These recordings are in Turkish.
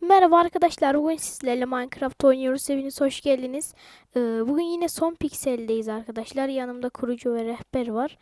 Merhaba arkadaşlar. Bugün sizlerle Minecraft oynuyoruz. Hepiniz hoş geldiniz. Ee, bugün yine son pikseldeyiz arkadaşlar. Yanımda kurucu ve rehber var.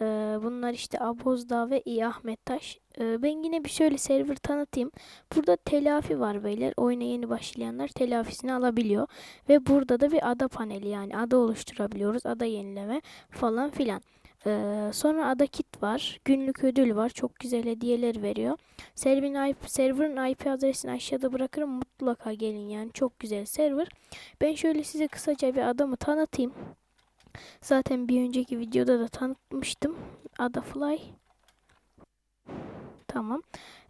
Ee, bunlar işte Abozdağ ve İyi Ahmet Taş. Ee, ben yine bir şöyle server tanıtayım. Burada telafi var beyler. Oyuna yeni başlayanlar telafisini alabiliyor. Ve burada da bir ada paneli yani ada oluşturabiliyoruz. Ada yenileme falan filan. Ee, sonra ada kit var. Günlük ödül var. Çok güzel hediyeler veriyor. Server'in IP, server'ın IP adresini aşağıda bırakırım. Mutlaka gelin yani. Çok güzel server. Ben şöyle size kısaca bir adamı tanıtayım. Zaten bir önceki videoda da tanıtmıştım. Ada Fly. Tamam.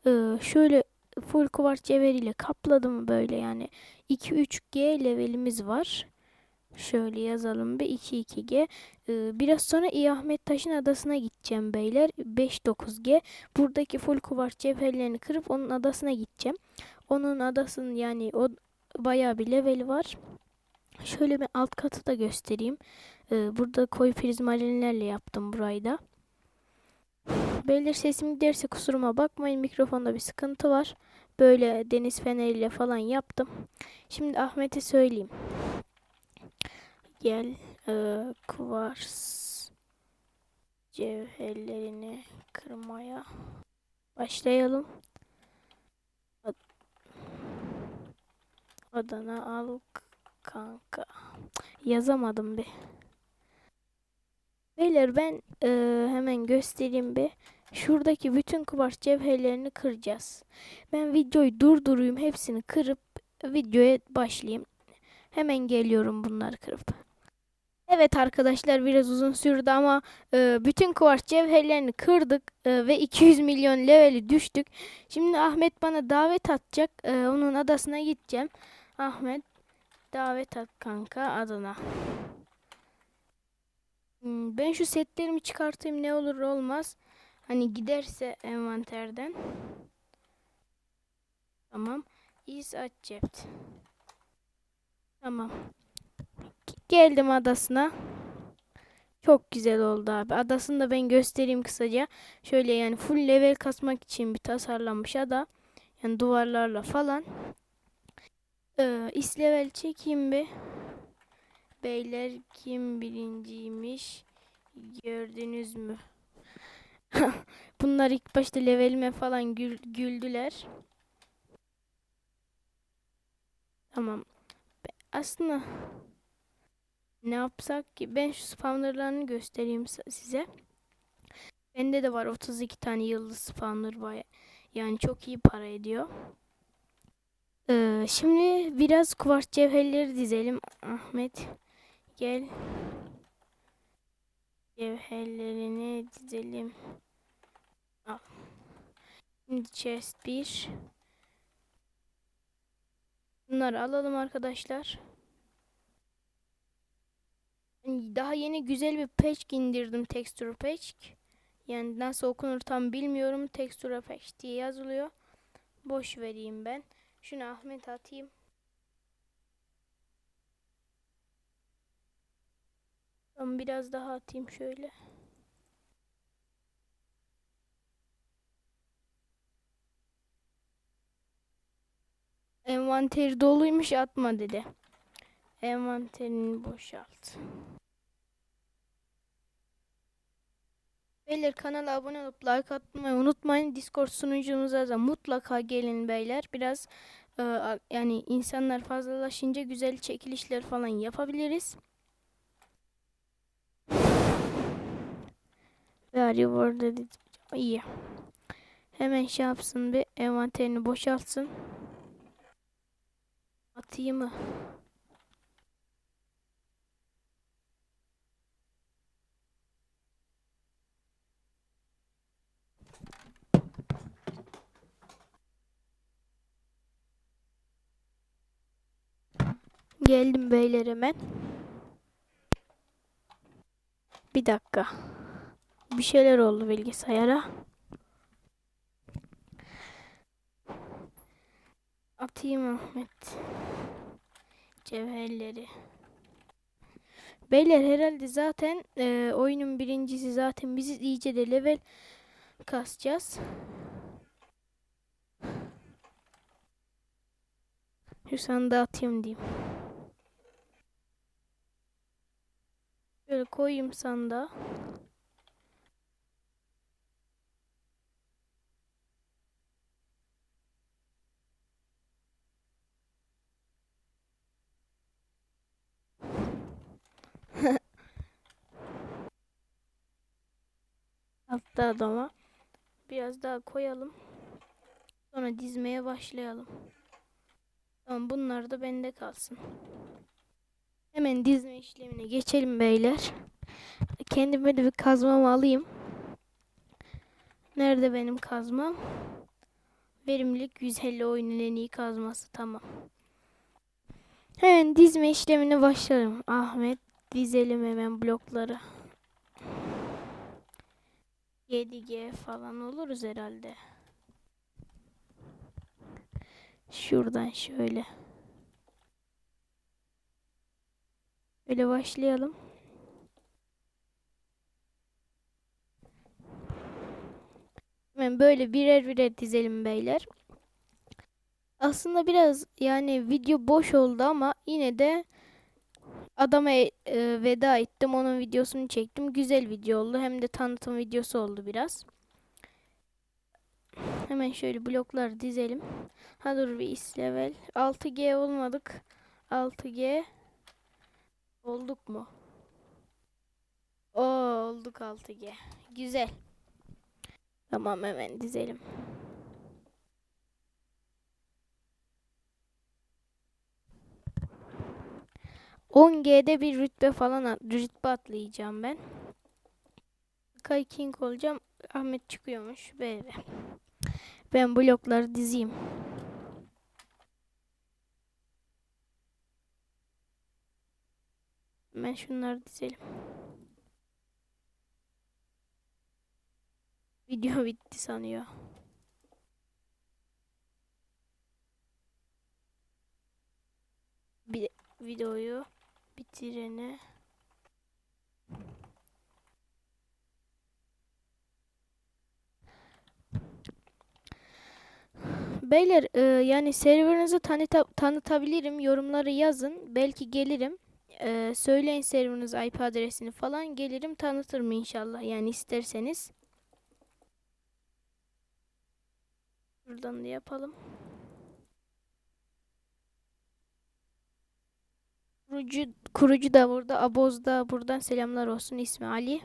Ee, şöyle full kuvars cevheriyle kapladım böyle yani 2-3G levelimiz var. Şöyle yazalım bir 2-2G. Ee, biraz sonra İyi Ahmet Taş'ın adasına gideceğim beyler. 5-9G. Buradaki full kuvars cevherlerini kırıp onun adasına gideceğim. Onun adasının yani o bayağı bir level var. Şöyle bir alt katı da göstereyim. Ee, burada koyu prizmalinlerle yaptım burayı da. Beyler sesim giderse kusuruma bakmayın. Mikrofonda bir sıkıntı var. Böyle deniz feneriyle falan yaptım. Şimdi Ahmet'e söyleyeyim. Gel e, kuvars cevherlerini kırmaya başlayalım. Ad- Adana al kanka. Yazamadım bir. Beyler ben e, hemen göstereyim bir. Şuradaki bütün kuvars cevherlerini kıracağız. Ben videoyu durdurayım, hepsini kırıp videoya başlayayım. Hemen geliyorum bunları kırıp. Evet arkadaşlar biraz uzun sürdü ama e, bütün kuvars cevherlerini kırdık e, ve 200 milyon leveli düştük. Şimdi Ahmet bana davet atacak. E, onun adasına gideceğim. Ahmet davet at kanka adına. Hmm, Ben şu setlerimi çıkartayım ne olur olmaz. Hani giderse envanterden. Tamam. Is accept. Tamam. Geldim adasına. Çok güzel oldu abi. Adasını da ben göstereyim kısaca. Şöyle yani full level kasmak için bir tasarlanmış ada. Yani duvarlarla falan. Ee, is level çekeyim bir. Beyler kim birinciymiş gördünüz mü? Bunlar ilk başta levelime falan gül- güldüler. Tamam. Aslında ne yapsak ki? Ben şu spawnerlarını göstereyim size. Bende de var 32 tane yıldız spawner var. Yani çok iyi para ediyor. Ee, şimdi biraz kuvars cevherleri dizelim. Ahmet gel. Cevherlerini dizelim. Al. Şimdi chest 1. Bunları alalım arkadaşlar. Daha yeni güzel bir patch indirdim. Texture patch. Yani nasıl okunur tam bilmiyorum. Texture patch diye yazılıyor. Boş vereyim ben. Şunu Ahmet atayım. Ben biraz daha atayım şöyle. Envanteri doluymuş atma dedi. Envanterini boşalt. Beyler kanala abone olup like atmayı unutmayın. Discord sunucumuza da mutlaka gelin beyler. Biraz e, yani insanlar fazlalaşınca güzel çekilişler falan yapabiliriz. You were dedi. İyi. Hemen şey yapsın bir envanterini boşaltsın. Atayım mı? Geldim beyler hemen. Bir dakika. Bir şeyler oldu bilgisayara. Atayım Ahmet. Cevherleri. Beyler herhalde zaten e, oyunun birincisi zaten bizi iyice de level kasacağız. Şu sandığı atayım diyeyim. Şöyle koyayım sandığa. Altta adama. Biraz daha koyalım. Sonra dizmeye başlayalım. Tamam bunlar da bende kalsın. Hemen dizme işlemine geçelim beyler. Kendime de bir kazmamı alayım. Nerede benim kazmam? Verimlilik 150 oyunun en iyi kazması. Tamam. Hemen dizme işlemine başlayalım. Ahmet dizelim hemen blokları. 7G falan oluruz herhalde. Şuradan şöyle. Böyle başlayalım. Hemen böyle birer birer dizelim beyler. Aslında biraz yani video boş oldu ama yine de adama e, veda ettim. Onun videosunu çektim. Güzel video oldu. Hem de tanıtım videosu oldu biraz. Hemen şöyle bloklar dizelim. Ha dur bir is level. 6G olmadık. 6G olduk mu? Oo olduk 6G. Güzel. Tamam hemen dizelim. On G'de bir rütbe falan rütbe atlayacağım ben. Sky King olacağım. Ahmet çıkıyormuş. Böyle. Ben blokları dizeyim. Ben şunları dizelim. Video bitti sanıyor. Bir videoyu bitirene Beyler e, yani serverınızı tanıta tanıtabilirim. Yorumları yazın. Belki gelirim. E, söyleyin serverınız IP adresini falan. Gelirim tanıtırım inşallah. Yani isterseniz. Buradan da yapalım. Kurucu, kurucu da burada. Aboz da buradan selamlar olsun. İsmi Ali.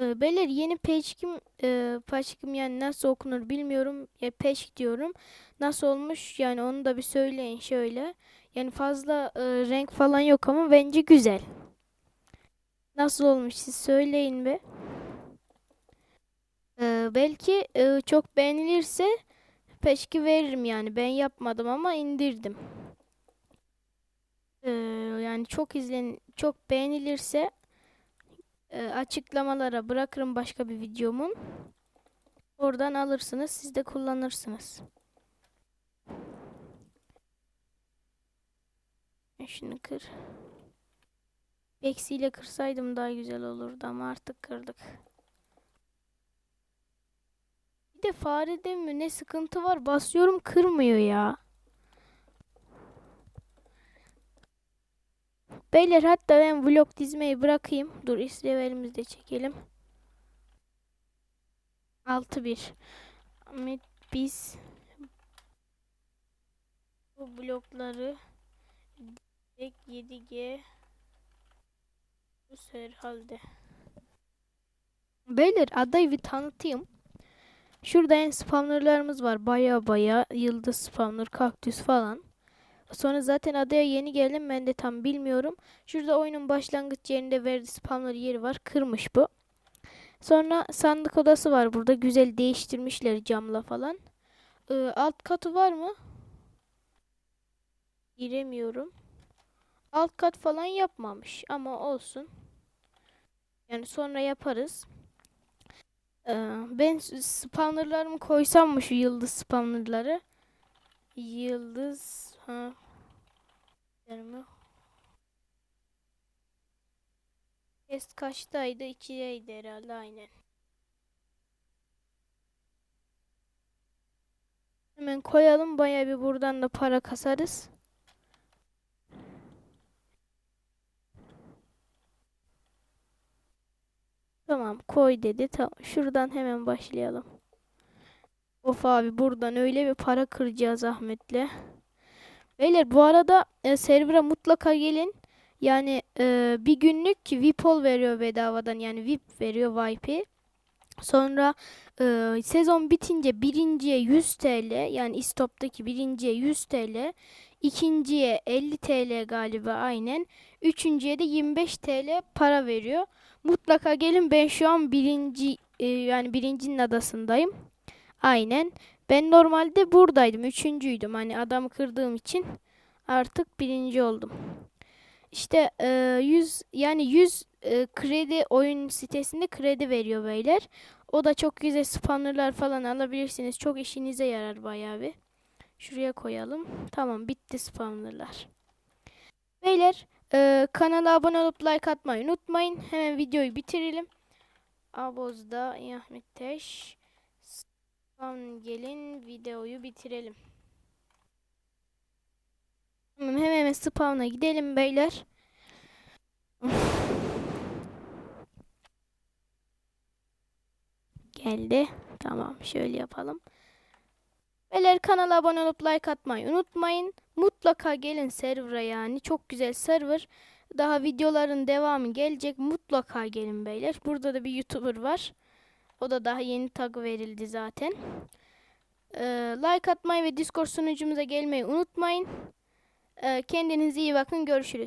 Ee, beyler yeni peşkim e, peşkim yani nasıl okunur bilmiyorum. Ya peşk diyorum. Nasıl olmuş yani onu da bir söyleyin şöyle. Yani fazla e, renk falan yok ama bence güzel. Nasıl olmuş siz söyleyin be. Ee, belki e, çok beğenilirse peşki veririm yani. Ben yapmadım ama indirdim. Ee, yani çok izlen çok beğenilirse e, açıklamalara bırakırım başka bir videomun. Oradan alırsınız, siz de kullanırsınız. Şunu kır. Eksiyle kırsaydım daha güzel olurdu ama artık kırdık. Bir de farede mi ne sıkıntı var? Basıyorum kırmıyor ya. Beyler hatta ben vlog dizmeyi bırakayım. Dur islevelimizi de çekelim. 6-1. Ahmet biz bu blokları direkt 7G bu herhalde. Beyler adayı bir tanıtayım. Şurada en spawnerlarımız var. Baya baya yıldız spawner, kaktüs falan. Sonra zaten adaya yeni geldim. Ben de tam bilmiyorum. Şurada oyunun başlangıç yerinde verdi spawner yeri var. Kırmış bu. Sonra sandık odası var burada. Güzel değiştirmişler camla falan. Ee, alt katı var mı? Giremiyorum. Alt kat falan yapmamış ama olsun. Yani sonra yaparız. Ee, ben spawnerlarımı koysam mı şu yıldız spawnerları? Yıldız ha. Test kaçtaydı? 2'deydi herhalde aynen. Hemen koyalım. Bayağı bir buradan da para kasarız. Tamam koy dedi. Tamam. Şuradan hemen başlayalım. Of abi buradan öyle bir para kıracağız Ahmet'le. Beyler bu arada e, server'a mutlaka gelin. Yani e, bir günlük VIPol veriyor bedavadan. Yani VIP veriyor VIP'i. Sonra e, sezon bitince birinciye 100 TL yani istoptaki birinciye 100 TL. İkinciye 50 TL galiba aynen. Üçüncüye de 25 TL para veriyor. Mutlaka gelin ben şu an birinci e, yani birincinin adasındayım. Aynen. Ben normalde buradaydım. Üçüncüydüm. Hani adamı kırdığım için artık birinci oldum. İşte e, 100 yani 100 e, kredi oyun sitesinde kredi veriyor beyler. O da çok güzel spawnerlar falan alabilirsiniz. Çok işinize yarar bayağı bir. Şuraya koyalım. Tamam bitti spawnerlar. Beyler e, kanala abone olup like atmayı unutmayın. Hemen videoyu bitirelim. Aboz'da Ahmet Teş. Spawn gelin videoyu bitirelim. Tamam hemen hemen spawn'a gidelim beyler. Geldi. Tamam şöyle yapalım. Beyler kanala abone olup like atmayı unutmayın. Mutlaka gelin server'a yani. Çok güzel server. Daha videoların devamı gelecek. Mutlaka gelin beyler. Burada da bir YouTuber var. O da daha yeni tag verildi zaten. Ee, like atmayı ve Discord sunucumuza gelmeyi unutmayın. Ee, kendinize iyi bakın. Görüşürüz.